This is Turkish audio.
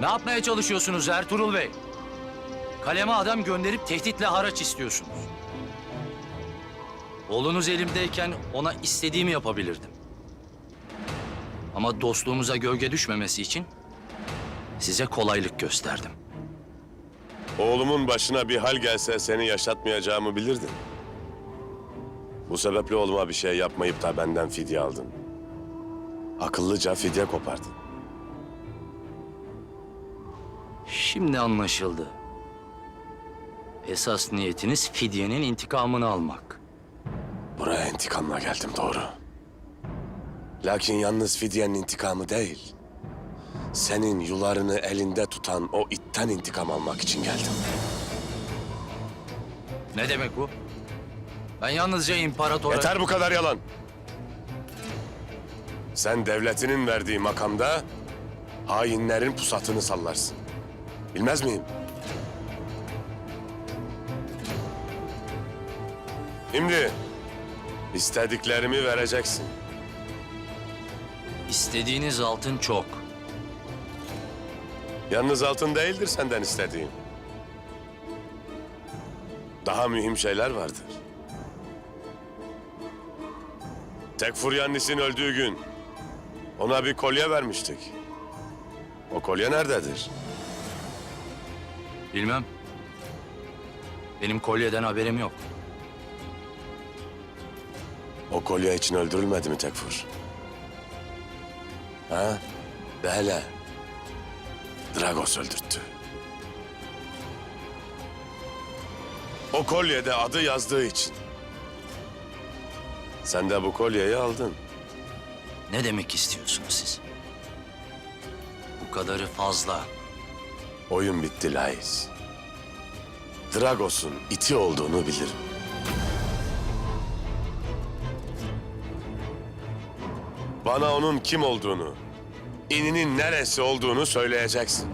Ne yapmaya çalışıyorsunuz Ertuğrul Bey? Kaleme adam gönderip tehditle haraç istiyorsunuz. Oğlunuz elimdeyken ona istediğimi yapabilirdim. Ama dostluğumuza gölge düşmemesi için size kolaylık gösterdim. Oğlumun başına bir hal gelse seni yaşatmayacağımı bilirdin. Bu sebeple oğluma bir şey yapmayıp da benden fidye aldın. Akıllıca fidye kopardın. Şimdi anlaşıldı. Esas niyetiniz fidyenin intikamını almak. Buraya intikamla geldim doğru. Lakin yalnız fidyenin intikamı değil. Senin yularını elinde tutan o itten intikam almak için geldim. Ne demek bu? Ben yalnızca imparatora... Yeter bu kadar yalan. Sen devletinin verdiği makamda hainlerin pusatını sallarsın. Bilmez miyim? Şimdi istediklerimi vereceksin. İstediğiniz altın çok. Yalnız altın değildir senden istediğim. Daha mühim şeyler vardır. Tekfur Yannis'in öldüğü gün ona bir kolye vermiştik. O kolye nerededir? Bilmem. Benim kolyeden haberim yok. O kolye için öldürülmedi mi Tekfur? Ha? Böyle. Dragos öldürttü. O kolyede adı yazdığı için. Sen de bu kolyeyi aldın. Ne demek istiyorsunuz siz? Bu kadarı fazla. Oyun bitti Lais. Dragos'un iti olduğunu bilirim. Bana onun kim olduğunu, ininin neresi olduğunu söyleyeceksin.